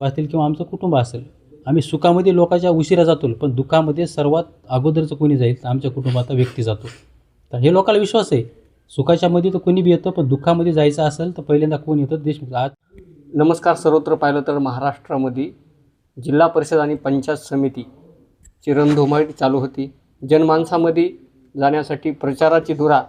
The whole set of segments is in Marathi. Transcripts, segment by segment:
असतील किंवा आमचं कुटुंब असेल आम्ही सुखामध्ये लोकांच्या उशिरा जातो पण दुःखामध्ये सर्वात अगोदरचं कोणी जाईल तर आमच्या कुटुंबाचा व्यक्ती जातो. तर हे लोकांना विश्वास आहे. सुखाच्यामध्ये तर कोणी बी येतं पण दुःखामध्ये जायचं असेल तर पहिल्यांदा कोण येतं? देशमुख. आज नमस्कार सर्वत्र पाहिलं तर महाराष्ट्रामध्ये जिल्हा परिषद आणि पंचायत समितीची रणधुमाळी चालू होती. जनमानसामध्ये जाण्यासाठी प्रचाराची धुरा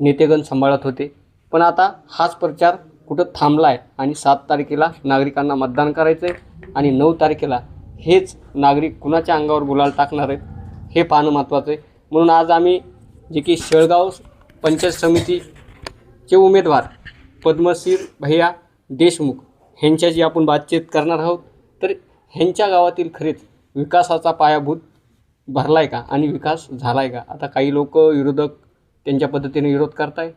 नेतेगण सांभाळत होते. पण आता हाच प्रचार कुठं थांबला आहे आणि सात तारखेला नागरिकांना मतदान करायचं आहे आणि नऊ तारखेला हेच नागरिक कुणाच्या अंगावर गुलाल टाकणार आहेत हे पाहणं महत्त्वाचं आहे. म्हणून आज आम्ही जे की शेळगाव पंचायत समितीचे उमेदवार पद्मश्री भैया देशमुख ह्यांच्याशी आपण बातचीत करणार आहोत. तर ह्यांच्या गावातील खरेच विकासाचा पायाभूत भरला आहे का आणि विकास झाला आहे का? आता काही लोक विरोधक त्यांच्या पद्धतीने विरोध करताय.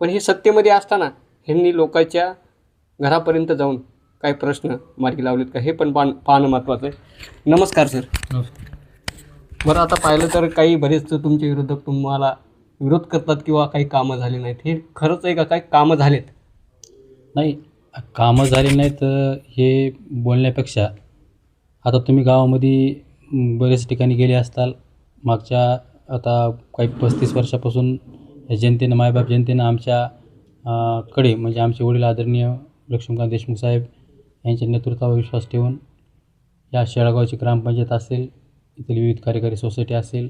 पण हे सत्तेमध्ये असताना ह्यांनी लोकांच्या घरापर्यंत जाऊन काही प्रश्न मार्गी लावलेत का? हे पण पान पाहणं महत्त्वाचं आहे. नमस्कार सर. बरं आता पाहिलं तर काही बरेच तुमचे विरोधक तुम्हाला विरोध करतात किंवा काही कामं झाली नाहीत. हे खरंच आहे का? काही कामं झालेत? नाही कामं झाली नाही तर हे बोलण्यापेक्षा. आता तुम्ही गावामध्ये बरेच ठिकाणी गेले असताल मागच्या आता काही पस्तीस वर्षापासून जनतेनं मायबाप जनतेनं आमच्या कडे म्हणजे आमचे वडील आदरणीय लक्ष्मीकांत देशमुख साहेब यांच्या नेतृत्वावर विश्वास ठेवून या शेळगावची ग्रामपंचायत असेल इथली विविध कार्यकारी सोसायटी असेल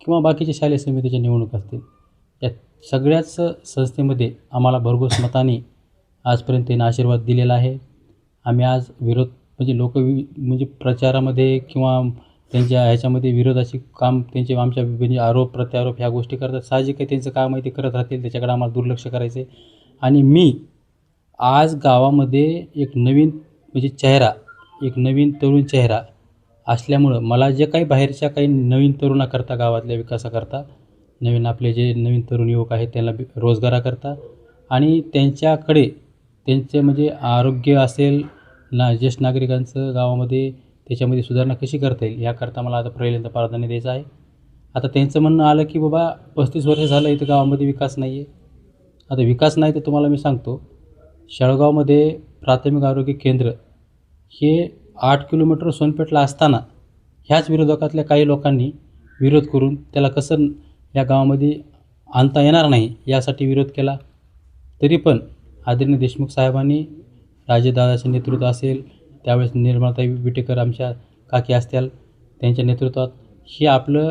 किंवा बाकीच्या शालेय समितीच्या निवडणूक असतील या सगळ्याच संस्थेमध्ये आम्हाला भरघोस मताने आजपर्यंत त्यांनी आशीर्वाद दिलेला आहे. आम्ही आज विरोध म्हणजे लोक म्हणजे प्रचारामध्ये किंवा त्यांच्या ह्याच्यामध्ये विरोधाची काम त्यांचे आमच्या म्हणजे आरोप प्रत्यारोप ह्या गोष्टी करतात. साहजिक आहे त्यांचं काम आहे ते करत राहतील त्याच्याकडे आम्हाला दुर्लक्ष करायचं आहे आणि मी आज गावामध्ये एक नवीन म्हणजे चेहरा एक नवीन तरुण चेहरा असल्यामुळं मला जे काही बाहेरच्या काही नवीन तरुणाकरता गावातल्या विकासाकरता नवीन आपले जे नवीन तरुण युवक आहेत त्यांना रोजगाराकरता आणि त्यांच्याकडे त्यांचे म्हणजे आरोग्य असेल ना ज्येष्ठ नागरिकांचं गावामध्ये त्याच्यामध्ये सुधारणा कशी करता येईल याकरता मला आता पहिल्यांदा प्राधान्य द्यायचं आहे. आता त्यांचं म्हणणं आलं की बाबा पस्तीस वर्ष झालं इथं गावामध्ये विकास नाही आहे आता विकास नाही तर तुम्हाला मी सांगतो शेळगावमध्ये प्राथमिक आरोग्य केंद्र हे आठ किलोमीटर सोनपेठला असताना ह्याच विरोधकातल्या काही लोकांनी विरोध करून त्याला कसं या गावामध्ये आणता येणार नाही यासाठी विरोध केला. तरी पण आदरणीय देशमुख साहेबांनी राजेदादाचे नेतृत्व असेल त्यावेळेस निर्माताई विटेकर आमच्या काकी असतील त्यांच्या नेतृत्वात. हे आपलं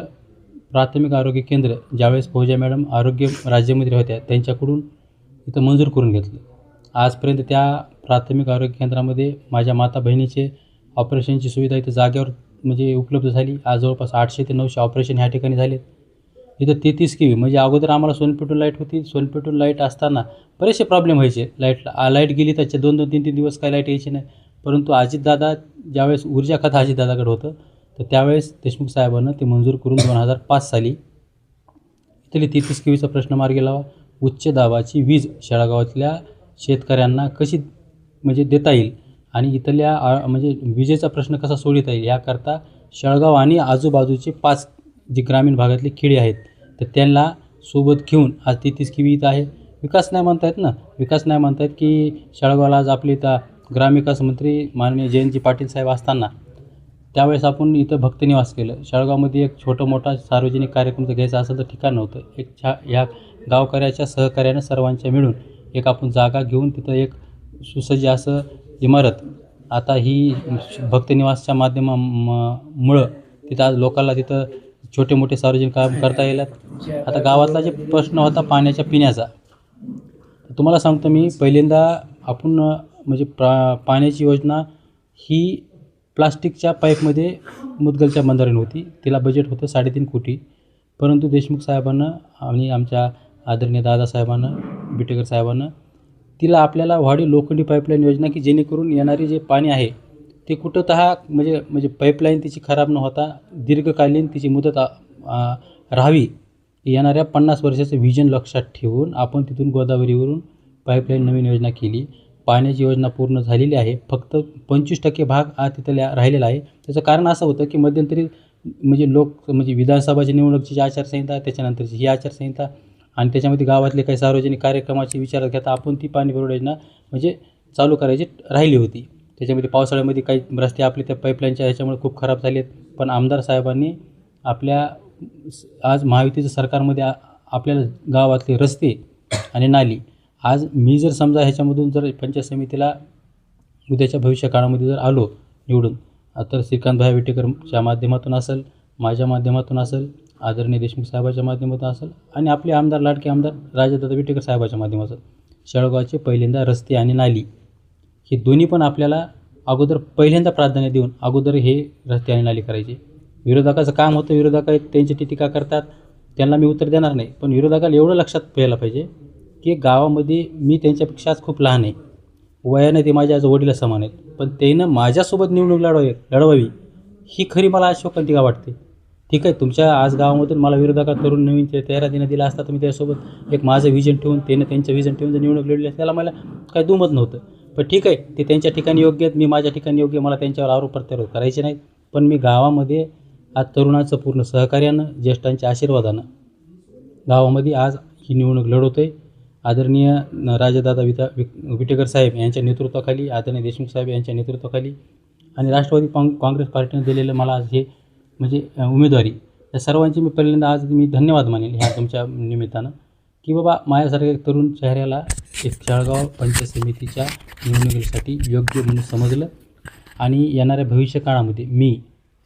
प्राथमिक आरोग्य केंद्र ज्यावेळेस फौजा मॅडम आरोग्य राज्यमंत्री होत्या त्यांच्याकडून इथं मंजूर करून घेतलं. आजपर्यंत त्या प्राथमिक आरोग्य केंद्रामध्ये माझ्या माता बहिणीचे ऑपरेशनची सुविधा इथं जागेवर म्हणजे उपलब्ध झाली. आज जवळपास आठशे ते नऊशे ऑपरेशन ह्या ठिकाणी झालेत. इथं तेहतीस के म्हणजे अगोदर आम्हाला सोनपेटून लाइट होती. सोनपेटून लाइट असताना बरेचसे प्रॉब्लेम व्हायचे. लाईटला लाइट गेली त्याचे दोन दोन तीन तीन दिवस काय लाइट यायची नाही. परंतु अजितदादा ज्यावेळेस ऊर्जा खातं अजितदादाकडे होतं तर त्यावेळेस देशमुख साहेबांना ते मंजूर करून दोन हजार पाच साली इथली तेहतीस केवीचा प्रश्न मार्गी लावा उच्च दाबाची वीज शेळागावातल्या शेतकऱ्यांना कशी म्हणजे देता येईल आणि इथल्या आ- म्हणजे विजेचा प्रश्न कसा सोडवता येईल याकरता शेळगाव आणि आजूबाजूचे पाच जे ग्रामीण भागातले खेडे आहेत तर त्यांना सोबत घेऊन आज तेहतीस केवी इथं आहे. विकास नाही म्हणतायत ना? विकास नाही म्हणतायत की शेळगावला आज आपली इथं ग्रामविकास मंत्री माननीय जयंती पाटील साहेब असताना त्यावेळेस आपण इथं भक्तनिवास केलं. शाळगावमध्ये एक छोटं मोठा सार्वजनिक कार्यक्रम जर घ्यायचा असेल तर ठिकाण नव्हतं. एक छा ह्या गावकऱ्याच्या सहकार्यानं सर्वांच्या मिळून एक आपण जागा घेऊन तिथं एक सुसज्ज असं इमारत आता ही भक्तनिवासच्या माध्यमामुळं तिथं आज लोकांना तिथं छोटे मोठे सार्वजनिक काम करता येतात आता गावातला जे प्रश्न होता पाण्याच्या पिण्याचा तुम्हाला सांगतो मी पहिल्यांदा आपण म्हणजे प्रा पाण्याची योजना ही प्लास्टिकच्या पाईपमध्ये मुदगलच्या बंधाऱ्याने होती. तिला बजेट होतं साडेतीन कोटी. परंतु देशमुख साहेबांना आणि आमच्या आदरणीय दादासाहेबांना बिटेकर साहेबांना तिला आपल्याला वाढी लोखंडी पाईपलाईन योजना की जेणेकरून येणारे जे पाणी आहे ते कुठंतः म्हणजे म्हणजे पाईपलाईन तिची खराब न होता दीर्घकालीन तिची मुदत राहावी येणाऱ्या पन्नास वर्षाचं व्हिजन लक्षात ठेवून आपण तिथून गोदावरीवरून पाईपलाईन नवीन योजना केली. पाण्याची योजना पूर्ण झालेली आहे. फक्त पंचवीस टक्के भाग हा तिथल्या राहिलेला आहे. त्याचं कारण असं होतं की मध्यंतरी म्हणजे लोक म्हणजे विधानसभाची निवडणुकीची जी आचारसंहिता त्याच्यानंतरची ही आचारसंहिता आणि त्याच्यामध्ये गावातले काही सार्वजनिक कार्यक्रमाची विचारात घेता आपण ती पाणी पुरवठा योजना म्हणजे चालू करायची राहिली होती. त्याच्यामध्ये पावसाळ्यामध्ये काही रस्ते आपले त्या पाईपलाईनच्या ह्याच्यामुळे खूप खराब झाले आहेत पण आमदार साहेबांनी आपल्या आज महायुतीच्या सरकारमध्ये आपल्याला गावातले रस्ते आणि नाली आज मी जर समजा ह्याच्यामधून जर पंचायत समितीला उद्याच्या भविष्य काळामध्ये जर आलो निवडून तर श्रीकांतभाई विटेकरच्या माध्यमातून असेल माझ्या माध्यमातून असेल आदरणीय देशमुख साहेबाच्या माध्यमातून असेल आणि आपले आमदार लाडके आमदार राजादादा विटेकर साहेबाच्या माध्यमातून. शेळगावचे पहिल्यांदा रस्ते आणि नाली हे दोन्ही पण आपल्याला अगोदर पहिल्यांदा प्राधान्य देऊन अगोदर हे रस्ते आणि नाली करायचे. विरोधकाचं काम होतं विरोधक त्यांची ती टीका करतात त्यांना मी उत्तर देणार नाही पण विरोधकाला एवढं लक्षात घ्यायला पाहिजे की गावामध्ये मी त्यांच्यापेक्षाच खूप लहान आहे. वयाने ते माझ्या आज वडील समान आहेत. पण त्यानं माझ्यासोबत निवडणूक लढवावी लढवावी ही खरी मला आज शोकांतिका वाटते. ठीक आहे तुमच्या आज गावामधून मला विरोधकात तरुण नवीन ते तेरा दिनं दिला असता तर मी त्यासोबत एक माझं विजन ठेवून त्यानं त्यांचं विजन ठेवून जर निवडणूक लढली त्याला मला काही दुमत नव्हतं. पण ठीक आहे ते त्यांच्या ठिकाणी योग्य आहेत मी माझ्या ठिकाणी योग्य मला त्यांच्यावर आरोप प्रत्यारोप करायचे नाहीत. पण मी गावामध्ये आज तरुणाचं पूर्ण सहकार्यानं ज्येष्ठांच्या आशीर्वादानं गावामध्ये आज ही निवडणूक लढवतो आहे आदरणीय राजदादा विता वि विटेकर साहेब यांच्या नेतृत्वाखाली आदरणीय देशमुख साहेब यांच्या नेतृत्वाखाली आणि राष्ट्रवादी काँग काँग्रेस पार्टीने दिलेलं मला आज हे म्हणजे उमेदवारी. या सर्वांची मी पहिल्यांदा आज मी धन्यवाद मानेल ह्या तुमच्या निमित्तानं की बाबा माझ्यासारख्या तरुण चेहऱ्याला एक खेळगाव पंचायत समितीच्या निवडणुकीसाठी योग्य म्हणून समजलं आणि येणाऱ्या भविष्य काळामध्ये मी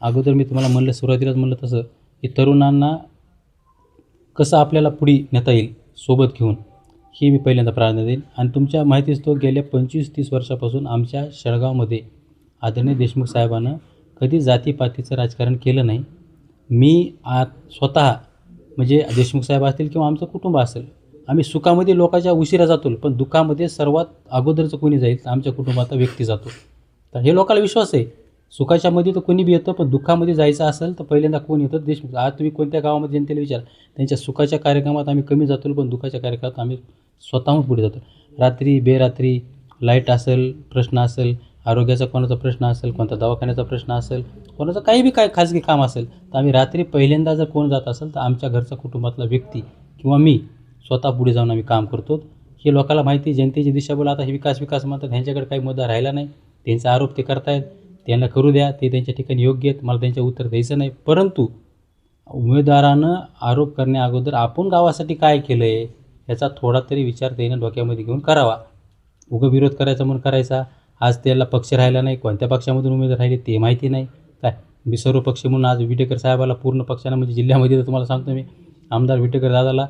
अगोदर मी तुम्हाला म्हणलं सुरुवातीलाच म्हणलं तसं की तरुणांना कसं आपल्याला पुढे नेता येईल सोबत घेऊन. हे मी पहिल्यांदा प्राधान्य देईन. आणि तुमच्या माहितीच तो गेल्या पंचवीस तीस वर्षापासून आमच्या शेळगावमध्ये आदरणीय देशमुख साहेबानं कधी जातीपातीचं राजकारण केलं नाही. मी आत स्वतः म्हणजे देशमुख साहेब असतील किंवा आमचं कुटुंब असेल आम्ही सुखामध्ये लोकांच्या उशिरा जातो पण दुःखामध्ये सर्वात अगोदरचं कोणी जाईल तर आमच्या कुटुंबाचा व्यक्ती जातो. तर हे लोकांना विश्वास आहे. सुखाच्यामध्ये तर कोणी बी येतं पण दुःखामध्ये जायचं असेल तर पहिल्यांदा कोण येतं? देशमुख म्हणजे आज तुम्ही कोणत्या गावामध्ये जनतेला विचार. त्यांच्या सुखाच्या कार्यक्रमात आम्ही कमी जातो पण दुःखाच्या कार्यक्रमात आम्ही स्वतःहून पुढे जातो. रात्री बेरात्री लाइट असेल प्रश्न असेल आरोग्याचा कोणाचा प्रश्न असेल कोणता दवाखान्याचा प्रश्न असेल कोणाचं काही बी काय खाजगी काम असेल तर आम्ही रात्री पहिल्यांदा जर कोण जात असेल तर आमच्या घरचा कुटुंबातला व्यक्ती किंवा मी स्वतः पुढे जाऊन आम्ही काम करतो. हे लोकांना माहिती आहे, जनतेची दिशाभूल. आता हे विकास विकास म्हणतात ह्यांच्याकडे काही मुद्दा राहिला नाही. त्यांचा आरोप ते करतायत. यांना करू द्या ते त्यांच्या ठिकाणी योग्य आहेत मला त्यांच्या उत्तर द्यायचं नाही. परंतु उमेदवारानं आरोप करण्याअगोदर आपण गावासाठी काय केलं आहे याचा थोडा तरी विचार त्यानं डोक्यामध्ये घेऊन करावा. उगं विरोध करायचा म्हणून करायचा. आज त्याला पक्ष राहिला नाही कोणत्या पक्षामधून उमेदवार राहिले ते माहिती नाही. काय? मी सर्व पक्ष म्हणून आज विटेकर साहेबाला पूर्ण पक्षानं म्हणजे जिल्ह्यामध्ये तर तुम्हाला सांगतो मी आमदार विटेकर दादाला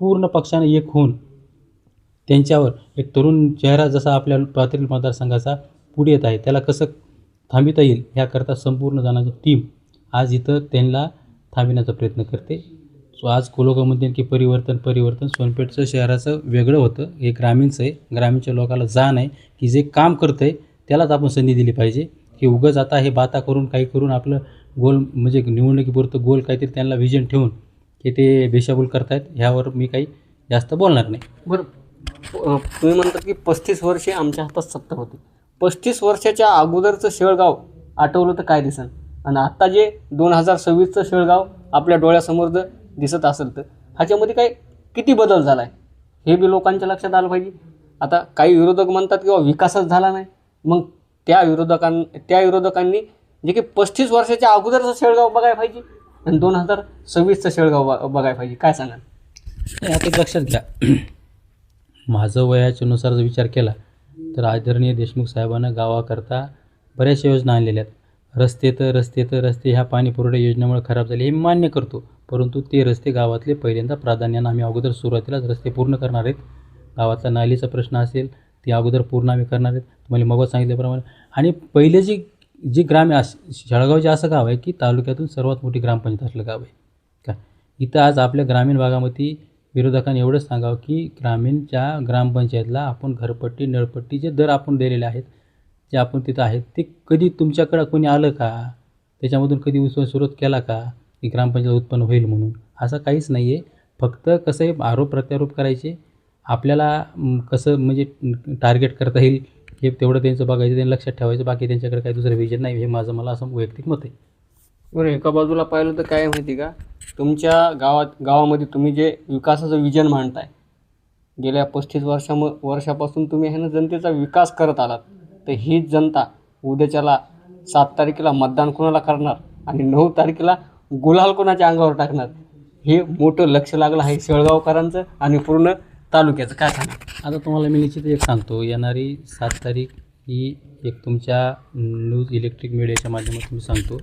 पूर्ण पक्षानं एक होऊन त्यांच्यावर एक तरुण चेहरा जसा आपल्या पाथरी मतदारसंघाचा पुढे येत आहे त्याला कसं थांबिता येईल ह्याकरता संपूर्ण जणांची टीम आज इथं त्यांना थांबविण्याचा प्रयत्न करते. सो आज कोलोकामध्ये की परिवर्तन परिवर्तन. सोनपेठचं शहराचं वेगळं होतं. हे ग्रामीणचं आहे. ग्रामीणच्या लोकाला जाण आहे की जे काम करतं आहे त्यालाच आपण संधी दिली पाहिजे. की उगंच आता हे बाता करून काही करून आपलं गोल म्हणजे निवडणुकीपुरतं गोल काहीतरी त्यांना व्हिजन ठेवून की ते बेशाबूल करतायत ह्यावर मी काही जास्त बोलणार नाही. बरं. तुम्ही म्हणतात की पस्तीस वर्षे आमच्या हातात सत्ता होती. पस्तीस वर्षाच्या अगोदरचं शेळगाव आठवलं तर काय दिसन आणि आत्ता जे दोन हजार सव्वीसचं शेळगाव आपल्या डोळ्यासमोर जर दिसत असेल तर ह्याच्यामध्ये काय किती बदल झाला आहे हे बी लोकांच्या लक्षात आलं पाहिजे. आता काही विरोधक म्हणतात किंवा विकासच झाला नाही. मग त्या विरोधकां त्या विरोधकांनी जे की पस्तीस वर्षाच्या अगोदरचं शेळगाव बघायला पाहिजे आणि दोन हजार सव्वीसचं शेळगाव बघायला पाहिजे. काय सांगाल? आता लक्षात घ्या. माझं वयाच्यानुसार जर विचार केला तर आदरणीय देशमुख साहेबांना गावाकरता बऱ्याचशा योजना आणलेल्या आहेत. रस्ते तर रस्ते तर रस्ते ह्या पाणी पुरवठा योजनेमुळे खराब झाले हे मान्य करतो. परंतु ते रस्ते गावातले पहिल्यांदा प्राधान्यानं आम्ही अगोदर सुरुवातीलाच रस्ते पूर्ण करणार आहेत. गावातला नालीचा प्रश्न असेल ते अगोदर पूर्ण आम्ही करणार आहेत. तुम्हाला मग सांगितल्याप्रमाणे. आणि पहिले जी जी ग्राम अस- शेळगाव जे असं गाव आहे की तालुक्यातून सर्वात मोठी ग्रामपंचायत असलं गाव आहे. का? इथं आज आपल्या ग्रामीण भागामध्ये विरोधकांनी एवढंच सांगावं की ग्रामीणच्या ग्रामपंचायतला आपण घरपट्टी नळपट्टी जे दर आपण दिलेले आहेत जे आपण तिथं आहेत ते कधी तुमच्याकडं कोणी आलं का? त्याच्यामधून कधी उस सुरुवात केला का? की ग्रामपंचायत उत्पन्न होईल म्हणून. असं काहीच नाही आहे फक्त कसं आहे आरोप प्रत्यारोप करायचे. आपल्याला कसं म्हणजे टार्गेट करता येईल हे तेवढं त्यांचं बघायचं त्यांनी लक्षात ठेवायचं. बाकी त्यांच्याकडे काही दुसरं विजन नाही हे माझं मला असं वैयक्तिक मत आहे. बरं एका बाजूला पाहिलं तर काय आहे माहिती का? तुमच्या गावात गावामध्ये तुम्ही जे विकासाचं विजन मांडताय गेल्या पस्तीस वर्षाम वर्षापासून तुम्ही ह्यानं जनतेचा विकास करत आलात. तर हीच जनता उद्याच्याला सात तारखेला मतदान कोणाला करणार आणि नऊ तारखेला गुलाल कोणाच्या अंगावर टाकणार? हे मोठं लक्ष लागलं आहे शेळगावकरांचं आणि पूर्ण तालुक्याचं. काय सांगा? आता तुम्हाला मी निश्चित एक सांगतो येणारी सात तारीख ही एक तुमच्या न्यूज इलेक्ट्रिक मीडियाच्या माध्यमातून सांगतो.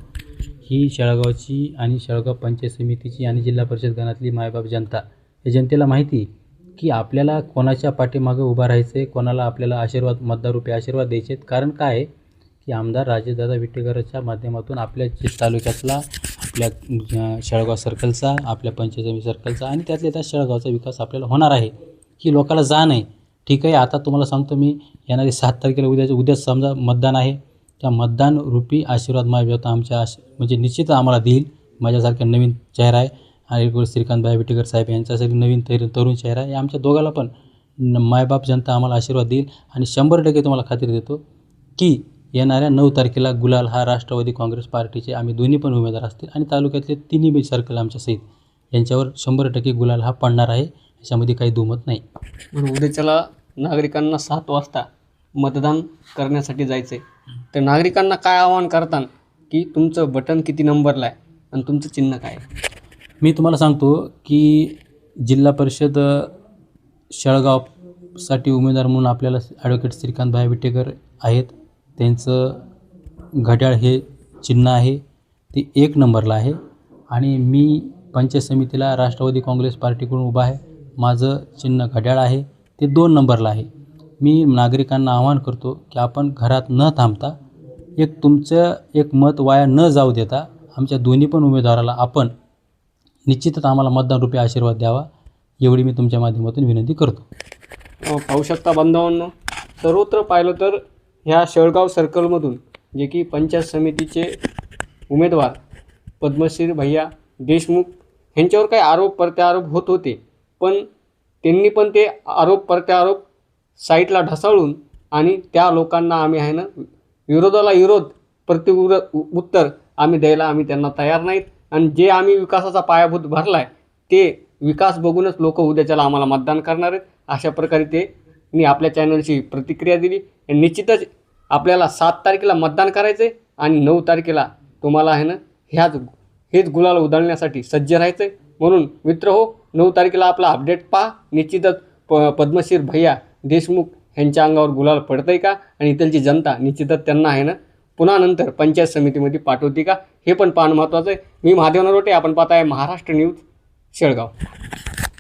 ही शेळगावची आणि शेळगाव पंचायत समितीची आणि जिल्हा परिषद गणातली मायबाप जनता. या जनतेला माहिती की आपल्याला कोणाच्या पाठीमागं उभा राहायचं आहे कोणाला आपल्याला आशीर्वाद मतदाररूपी आशीर्वाद द्यायचे आहेत कारण काय आहे? की आमदार राजेशदादा विटेकरच्या माध्यमातून आपल्या तालुक्यातला आपल्या शेळगाव सर्कलचा आपल्या पंचायत समिती सर्कलचा आणि त्यातल्या त्या शेळगावचा विकास आपल्याला होणार आहे ही लोकांना जाण आहे. ठीक आहे आता तुम्हाला सांगतो मी येणारी सात तारखेला उद्याच्या उद्याच समजा मतदान आहे. त्या मतदान रूपी आशीर्वाद माझ्या आमच्या आश म्हणजे निश्चित आम्हाला देईल. माझ्यासारखा नवीन चेहरा आहे. आणि श्रीकांत भाई विटेकर साहेब यांच्यासाठी नवीन तर तरुण चेहरा आहे. आमच्या दोघाला पण मायबाप जनता आम्हाला आशीर्वाद देईल. आणि शंभर टक्के तुम्हाला खात्री देतो की येणाऱ्या नऊ तारखेला गुलाल हा राष्ट्रवादी काँग्रेस पार्टीचे आम्ही दोन्ही पण उमेदवार असतील. आणि तालुक्यातले तिन्ही बी सर्कल आमच्या सहित यांच्यावर शंभर टक्के गुलाल हा पडणार आहे. याच्यामध्ये काही दुमत नाही. उद्याच्याला नागरिकांना सात वाजता मतदान करण्यासाठी जायचं आहे तर नागरिकांना काय आवाहन करताना की तुमचं बटन किती नंबरला आहे आणि तुमचं चिन्ह काय आहे? मी तुम्हाला सांगतो की जिल्हा परिषद अ, शेळगावसाठी उमेदवार म्हणून आपल्याला ॲडव्होकेट श्रीकांतभाई विटेकर आहेत. त्यांचं घड्याळ हे चिन्ह आहे. ते एक नंबरला आहे. आणि मी पंचायत समितीला राष्ट्रवादी काँग्रेस पार्टीकडून उभा आहे. माझं चिन्ह घड्याळ आहे. ते दोन नंबरला आहे. मी नागरिकांना आवाहन करतो की आपण घरात न थांबता एक तुमचं एक मत वाया न जाऊ देता आमच्या दोन्ही पण उमेदवाराला आपण निश्चितच आम्हाला मतदान रुपये आशीर्वाद द्यावा एवढी मी तुमच्या माध्यमातून विनंती करतो. पाहू शकता बांधवांनो सर्वत्र पाहिलं तर ह्या शेळगाव सर्कलमधून जे की पंचायत समितीचे उमेदवार पद्मश्री भैया देशमुख ह्यांच्यावर काही आरोप प्रत्यारोप होत होते पण त्यांनी पण ते आरोप प्रत्यारोप साईटला ढसाळून आणि त्या लोकांना आम्ही आहे ना विरोधाला विरोध प्रत्युर उत्तर आम्ही द्यायला आम्ही त्यांना तयार नाहीत. आणि जे आम्ही विकासाचा पायाभूत भरला आहे ते विकास बघूनच लोक उद्याच्याला आम्हाला मतदान करणार आहेत. अशा प्रकारे ते मी आपल्या चॅनलची प्रतिक्रिया दिली. आणि निश्चितच आपल्याला सात तारखेला मतदान करायचं आहे आणि नऊ तारखेला तुम्हाला आहे ना ह्याच हेच गुलाल उधळण्यासाठी सज्ज राहायचं आहे म्हणून मित्र हो नऊ तारखेला आपला अपडेट पहा. निश्चितच प पद्मश्री भैया देशमुख ह्यांच्या अंगावर गुलाल पडतं आहे का? आणि इथलची जनता निश्चितच त्यांना आहे ना? पुन्हा नंतर पंचायत समितीमध्ये पाठवते का? हे पण पाहणं महत्त्वाचं आहे. मी महादेव नरोटे आपण पाहताय महाराष्ट्र न्यूज शेळगाव.